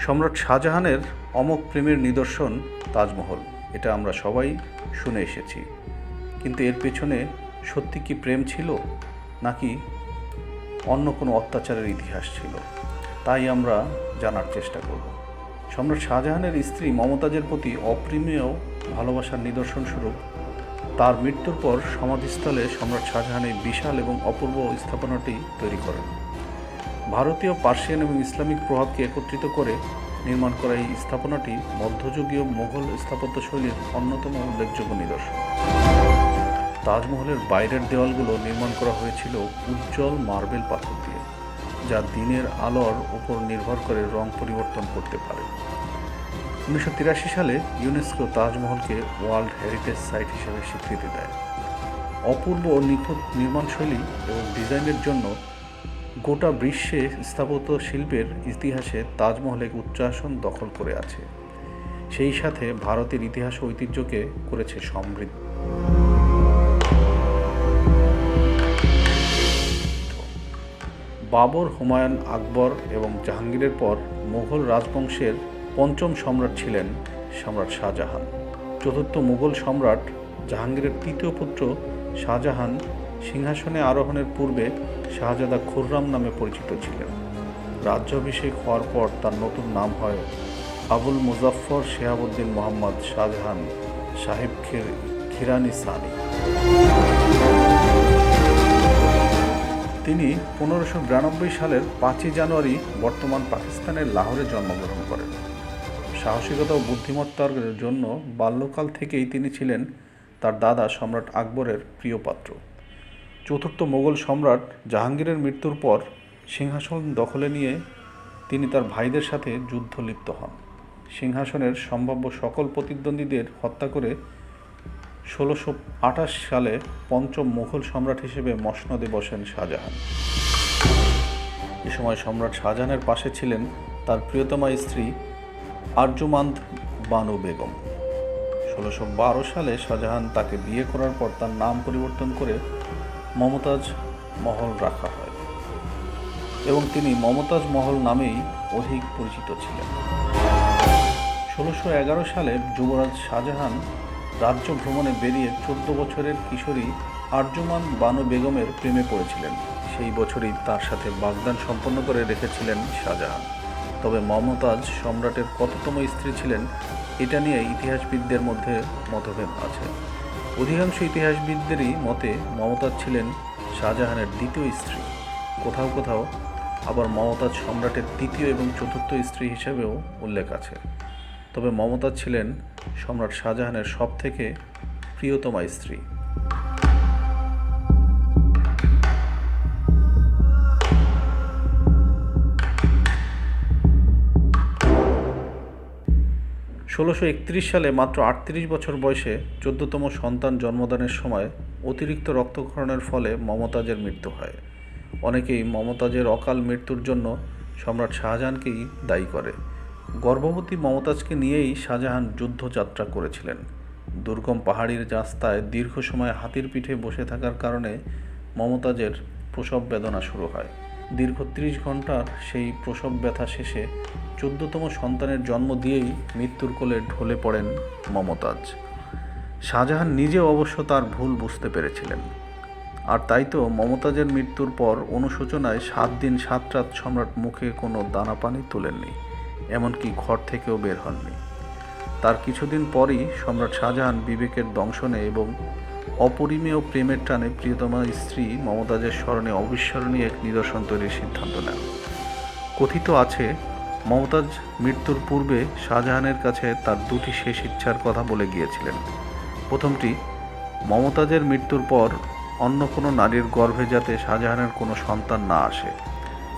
সম্রাট শাহজাহানের অমোক প্রেমের নিদর্শন তাজমহল। এটা আমরা সবাই শুনে এসেছি। কিন্তু এর পেছনে সত্যি কি প্রেম ছিল, নাকি অন্য কোনো অত্যাচারের ইতিহাস ছিল, তাই আমরা জানার চেষ্টা করব। সম্রাট শাহজাহানের স্ত্রী মমতাজের প্রতি অপ্রিমেয় ভালোবাসার নিদর্শন স্বরূপ, তার মৃত্যুর পর সমাধিস্থলে সম্রাট শাহজাহান এই বিশাল এবং অপূর্ব স্থাপনাটি তৈরি করেন। ভারতীয়, পার্সিয়ান এবং ইসলামিক প্রভাবকে একত্রিত করে নির্মাণ করা এই স্থাপনাটি মধ্যযুগীয় মোগল স্থাপত্যশৈলীর অন্যতম উল্লেখযোগ্য নিদর্শন। তাজমহলের বাইরের দেওয়ালগুলো নির্মাণ করা হয়েছিল উজ্জ্বল মার্বেল পাথর দিয়ে, যা দিনের আলোর উপর নির্ভর করে রং পরিবর্তন করতে পারে। উনিশশো তিরাশি সালে ইউনেস্কো তাজমহলকে ওয়ার্ল্ড হেরিটেজ সাইট হিসেবে স্বীকৃতি দেয়। অপূর্ব ও নিখুঁত নির্মাণশৈলী এবং ডিজাইনের জন্য গোটা বিশ্বে স্থাপত্য শিল্পের ইতিহাসে তাজমহল এক উচ্চাসন দখল করে আছে। সেই সাথে ভারতের ইতিহাস ঐতিহ্যকে করেছে সমৃদ্ধ। বাবর, হুমায়ুন আকবর এবং জাহাঙ্গীরের পর মুঘল রাজবংশের পঞ্চম সম্রাট ছিলেন সম্রাট শাহজাহান। চতুর্থ মুঘল সম্রাট জাহাঙ্গীরের তৃতীয় পুত্র শাহজাহান সিংহাসনে আরোহণের পূর্বে শাহজাদা খুররাম নামে পরিচিত ছিলেন। রাজ্যাভিষেক হওয়ার পর তার নতুন নাম হয় আবুল মুজাফফর শেহাবুদ্দিন মোহাম্মদ শাহজাহান সাহেব খির, খিরানি সানি। তিনি পনেরোশো বিরানব্বই সালের পাঁচই জানুয়ারি বর্তমান পাকিস্তানের লাহোরে জন্মগ্রহণ করেন। সাহসিকতা ও বুদ্ধিমত্তার জন্য বাল্যকাল থেকেই তিনি ছিলেন তার দাদা সম্রাট আকবরের প্রিয় পাত্র। চতুর্থ মোগল সম্রাট জাহাঙ্গীরের মৃত্যুর পর সিংহাসন দখলে নিয়ে তিনি তার ভাইদের সাথে যুদ্ধ লিপ্ত হন। সিংহাসনের সম্ভাব্য সকল প্রতিদ্বন্দ্বীদের হত্যা করে ষোলোশো আঠাশ সালে পঞ্চম মুঘল সম্রাট হিসেবে মসনদে বসেন শাহজাহান। এ সময় সম্রাট শাহজাহানের পাশে ছিলেন তার প্রিয়তমা স্ত্রী আর্জুমান্দ বানু বেগম। ষোলোশো বারো সালে শাহজাহান তাকে বিয়ে করার পর তার নাম পরিবর্তন করে মমতাজ মহল রাখা হয় এবং তিনি মমতাজ মহল নামেই অধিক পরিচিত ছিলেন। ষোলোশো এগারো সালে যুবরাজ শাহজাহান রাজ্য ভ্রমণে বেরিয়ে চোদ্দ বছরের কিশোরী আর্যমান বানু বেগমের প্রেমে পড়েছিলেন। সেই বছরই তার সাথে বাগদান সম্পন্ন করে রেখেছিলেন শাহজাহান। তবে মমতাজ সম্রাটের কততম স্ত্রী ছিলেন এটা নিয়ে ইতিহাসবিদদের মধ্যে মতভেদ আছে। অধিকাংশ ইতিহাসবিদদেরই মতে মমতাজ ছিলেন শাহজাহানের দ্বিতীয় স্ত্রী। কোথাও কোথাও আবার মমতাজ সম্রাটের তৃতীয় এবং চতুর্থ স্ত্রী হিসেবেও উল্লেখ আছে। তবে মমতাজ ছিলেন সম্রাট শাহজাহানের সবথেকে প্রিয়তমা স্ত্রী। ষোলোশো সালে মাত্র আটত্রিশ বছর বয়সে চোদ্দতম সন্তান জন্মদানের সময় অতিরিক্ত রক্তক্ষরণের ফলে মমতাজের মৃত্যু হয়। অনেকেই মমতাজের অকাল মৃত্যুর জন্য সম্রাট শাহজাহানকেই দায়ী করে। গর্ভবতী মমতাজকে নিয়েই শাহজাহান যুদ্ধযাত্রা করেছিলেন। দুর্গম পাহাড়ির রাস্তায় দীর্ঘ সময় হাতির পিঠে বসে থাকার কারণে মমতাজের প্রসব বেদনা শুরু হয়। দীর্ঘ ত্রিশ ঘণ্টার সেই প্রসব ব্যথা শেষে চোদ্দতম সন্তানের জন্ম দিয়েই মৃত্যুর কোলে ঢলে পড়েন মমতাজ। শাহজাহান নিজেও অবশ্য তার ভুল বুঝতে পেরেছিলেন। আর তাই তো মমতাজের মৃত্যুর পর অনুশোচনায় সাত দিন সাত রাত সম্রাট মুখে কোনো দানা পানি তোলেননি, এমনকি ঘর থেকেও বের হননি। তার কিছুদিন পরই সম্রাট শাহজাহান বিবেকের দংশনে এবং অপরিমেয় প্রেমের টানে প্রিয়তমা স্ত্রী মমতাজের স্মরণে অবিস্মরণীয় এক নিদর্শন তৈরির সিদ্ধান্ত নেন। কথিত আছে মমতাজ মৃত্যুর পূর্বে শাহজাহানের কাছে তার দুটি শেষ ইচ্ছার কথা বলে গিয়েছিলেন। প্রথমটি, মমতাজের মৃত্যুর পর অন্য কোনো নারীর গর্ভে যাতে শাহজাহানের কোনো সন্তান না আসে।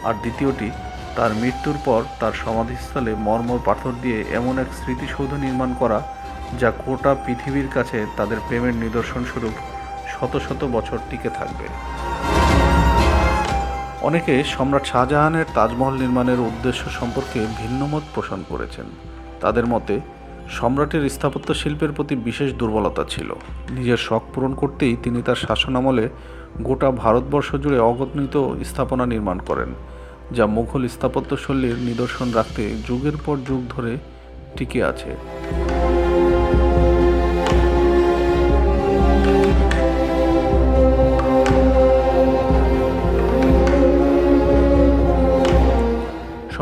আর দ্বিতীয়টি, তার মৃত্যুর পর তার সমাধিস্থলে মর্মর পাথর দিয়ে এমন এক স্মৃতিসৌধ নির্মাণ করা যা গোটা পৃথিবীর কাছে তাদের প্রেমের নিদর্শনস্বরূপ শত শত বছর টিকে থাকবে। অনেকে সম্রাট শাহজাহানের তাজমহল নির্মাণের উদ্দেশ্য সম্পর্কে ভিন্নমত পোষণ করেছেন। তাদের মতে, সম্রাটের স্থাপত্য শিল্পের প্রতি বিশেষ দুর্বলতা ছিল। নিজের শখ পূরণ করতেই তিনি তার শাসনামলে গোটা ভারতবর্ষ জুড়ে অগণিত স্থাপনা নির্মাণ করেন, যা মুঘল স্থাপত্যশৈলীর নিদর্শন রাখতে যুগের পর যুগ ধরে টিকে আছে।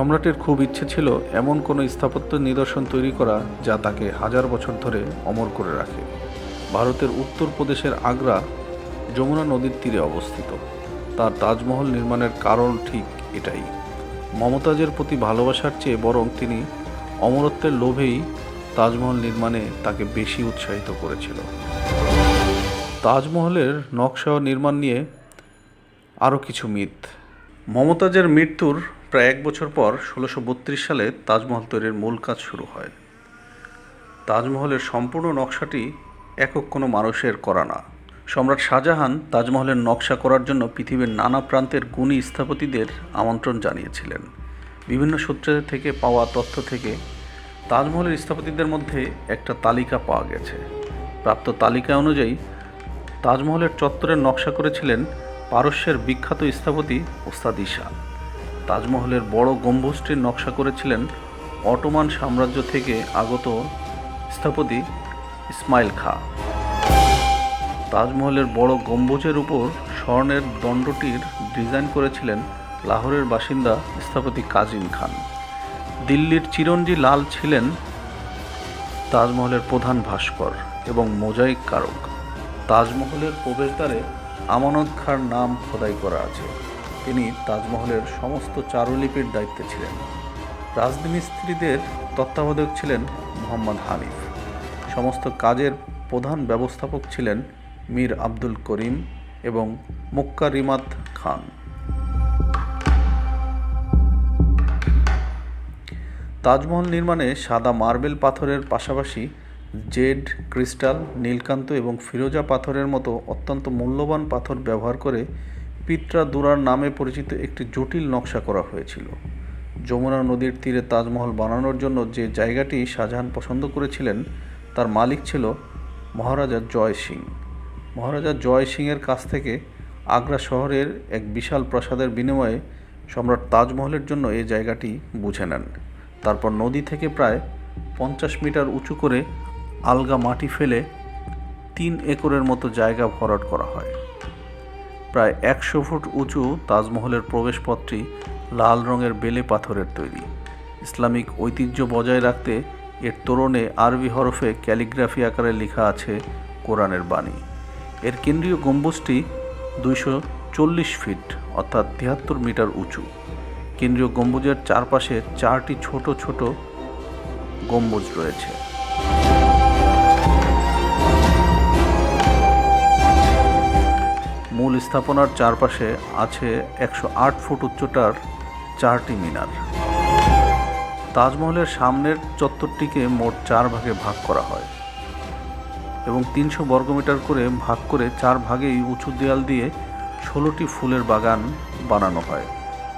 সম্রাটের খুব ইচ্ছে ছিল এমন কোনো স্থাপত্য নিদর্শন তৈরি করা যা তাকে হাজার বছর ধরে অমর করে রাখে। ভারতের উত্তরপ্রদেশের আগ্রা যমুনা নদীর তীরে অবস্থিত। তার তাজমহল নির্মাণের কারণ ঠিক এটাই। মমতাজের প্রতি ভালোবাসার চেয়ে বরং তিনি অমরত্বের লোভেই তাজমহল নির্মাণে তাকে বেশি উৎসাহিত করেছিল। তাজমহলের নকশা নির্মাণ নিয়ে আরও কিছু মিথ। মমতাজের মৃত্যুর প্রায় এক বছর পর ষোলোশো সালে তাজমহল তৈরির মূল কাজ শুরু হয়। তাজমহলের সম্পূর্ণ নকশাটি একক কোনো মানুষের করা না। সম্রাট শাহজাহান তাজমহলের নকশা করার জন্য পৃথিবীর নানা প্রান্তের গুণী স্থপতিদের আমন্ত্রণ জানিয়েছিলেন। বিভিন্ন সূত্র থেকে পাওয়া তথ্য থেকে তাজমহলের স্থপতিদের মধ্যে একটা তালিকা পাওয়া গেছে। প্রাপ্ত তালিকা অনুযায়ী, তাজমহলের চত্বরের নকশা করেছিলেন পারস্যের বিখ্যাত স্থপতি ওস্তাদ ঈশা। তাজমহলের বড় গম্বুজটির নকশা করেছিলেন অটোমান সাম্রাজ্য থেকে আগত স্থপতি ইসমাইল খা। তাজমহলের বড় গম্বুজের উপর স্বর্ণের দণ্ডটির ডিজাইন করেছিলেন লাহোরের বাসিন্দা স্থপতি কাজিম খান। দিল্লির চিরঞ্জি লাল ছিলেন তাজমহলের প্রধান ভাস্কর এবং মোজাইক কারক। তাজমহলের প্রবেশদ্বারে আমানত খাঁর নাম খোদাই করা আছে। তিনি তাজমহলের সমস্ত চারুলিপির দায়িত্বে ছিলেন। রাজমিস্ত্রিদের তত্ত্বাবধায়ক ছিলেন মোহাম্মদ হানিফ। সমস্ত কাজের প্রধান ব্যবস্থাপক ছিলেন মীর আব্দুল করিম এবং মুক্কা রিমাত খান। তাজমহল নির্মাণে সাদা মার্বেল পাথরের পাশাপাশি জেড, ক্রিস্টাল, নীলকান্ত এবং ফিরোজা পাথরের মতো অত্যন্ত মূল্যবান পাথর ব্যবহার করে পিত্রা দুরার নামে পরিচিত একটি জটিল নকশা করা হয়েছিল। যমুনা নদীর তীরে তাজমহল বানানোর জন্য যে জায়গাটি শাহজাহান পছন্দ করেছিলেন, তার মালিক ছিল মহারাজা জয় সিং। মহারাজা জয় সিংয়ের কাছ থেকে আগ্রা শহরের এক বিশাল প্রাসাদের বিনিময়ে সম্রাট তাজমহলের জন্য এই জায়গাটি বুঝে নেন। তারপর নদী থেকে প্রায় পঞ্চাশ মিটার উঁচু করে আলগা মাটি ফেলে তিন একরের মতো জায়গা ভরাট করা হয়। প্রায় একশো ফুট উঁচু তাজমহলের প্রবেশপথটি লাল রঙের বেলে পাথরের তৈরি। ইসলামিক ঐতিহ্য বজায় রাখতে এর তোরণে আরবি হরফে ক্যালিগ্রাফি আকারে লেখা আছে কোরআনের বাণী। এর কেন্দ্রীয় গম্বুজটি দুইশো চল্লিশ ফিট, অর্থাৎ তিয়াত্তর মিটার উঁচু। কেন্দ্রীয় গম্বুজের চারপাশে চারটি ছোট ছোট গম্বুজ রয়েছে। স্থাপনার চারপাশে আছে একশো আট ফুট উচ্চতার চারটি মিনার। তাজমহলের সামনের চত্বরটিকে মোট চার ভাগে ভাগ করা হয় এবং তিনশো বর্গমিটার করে ভাগ করে চার ভাগেই উঁচু দেয়াল দিয়ে ষোলোটি ফুলের বাগান বানানো হয়।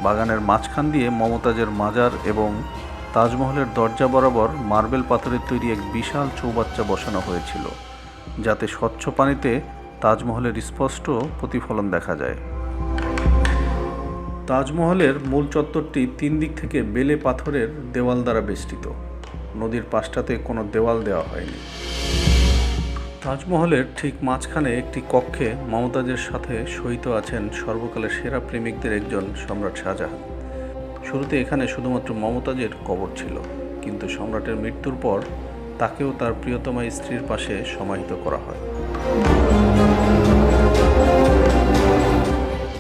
বাগানের মাঝখান দিয়ে মমতাজের মাজার এবং তাজমহলের দরজা বরাবর মার্বেল পাথরের তৈরি এক বিশাল চৌবাচ্চা বসানো হয়েছিল, যাতে স্বচ্ছ পানিতে তাজমহলের স্পষ্ট প্রতিফলন দেখা যায়। তাজমহলের মূল চত্বরটি তিন দিক থেকে বেলে পাথরের দেওয়াল দ্বারা বেষ্টিত। নদীর পাশটাতে কোনো দেওয়াল দেওয়া হয়নি। তাজমহলের ঠিক মাঝখানে একটি কক্ষে মমতাজের সাথে সহিত আছেন সর্বকালের সেরা প্রেমিকদের একজন সম্রাট শাহজাহান। শুরুতে এখানে শুধুমাত্র মমতাজের কবর ছিল, কিন্তু সম্রাটের মৃত্যুর পর তাকেও তার প্রিয়তমা স্ত্রীর পাশে সমাহিত করা হয়।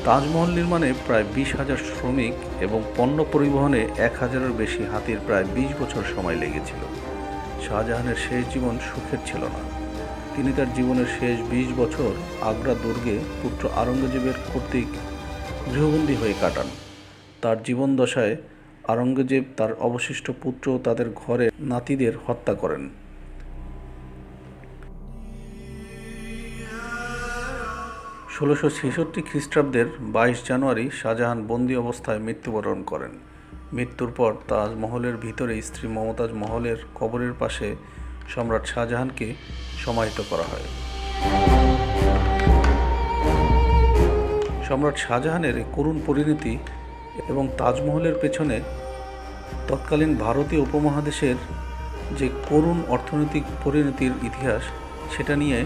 তাজমহল নির্মাণে প্রায় বিশ হাজার শ্রমিক এবং পণ্য পরিবহনে এক হাজারের বেশি হাতির প্রায় বিশ বছর সময় লেগেছিল। শাহজাহানের শেষ জীবন সুখের ছিল না। তিনি তার জীবনের শেষ বিশ বছর আগ্রা দুর্গে পুত্র আরঙ্গজেবের কর্তৃক গৃহবন্দী হয়ে কাটান। তার জীবন দশায় আরঙ্গজেব তার অবশিষ্ট পুত্র তাদের ঘরে নাতিদের হত্যা করেন। ষোলোশো ছেষট্টি খ্রিস্টাব্দের বাইশ জানুয়ারি শাহজাহান বন্দি অবস্থায় মৃত্যুবরণ করেন। মৃত্যুর পর তাজমহলের ভিতরে স্ত্রী মমতাজ মহলের কবরের পাশে সম্রাট শাহজাহানকে সমাহিত করা হয়। সম্রাট শাহজাহানের করুণ পরিণতি এবং তাজমহলের পেছনে তৎকালীন ভারতীয় উপমহাদেশের যে করুণ অর্থনৈতিক পরিণতির ইতিহাস, সেটা নিয়ে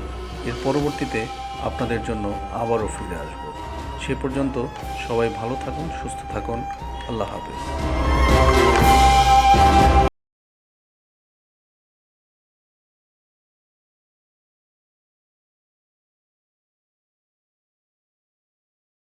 এর পরবর্তীতে আপনাদের জন্য আবারও ফিরে আসব। সে পর্যন্ত সবাই ভালো থাকুন, সুস্থ থাকুন। আল্লাহ হাফেজ।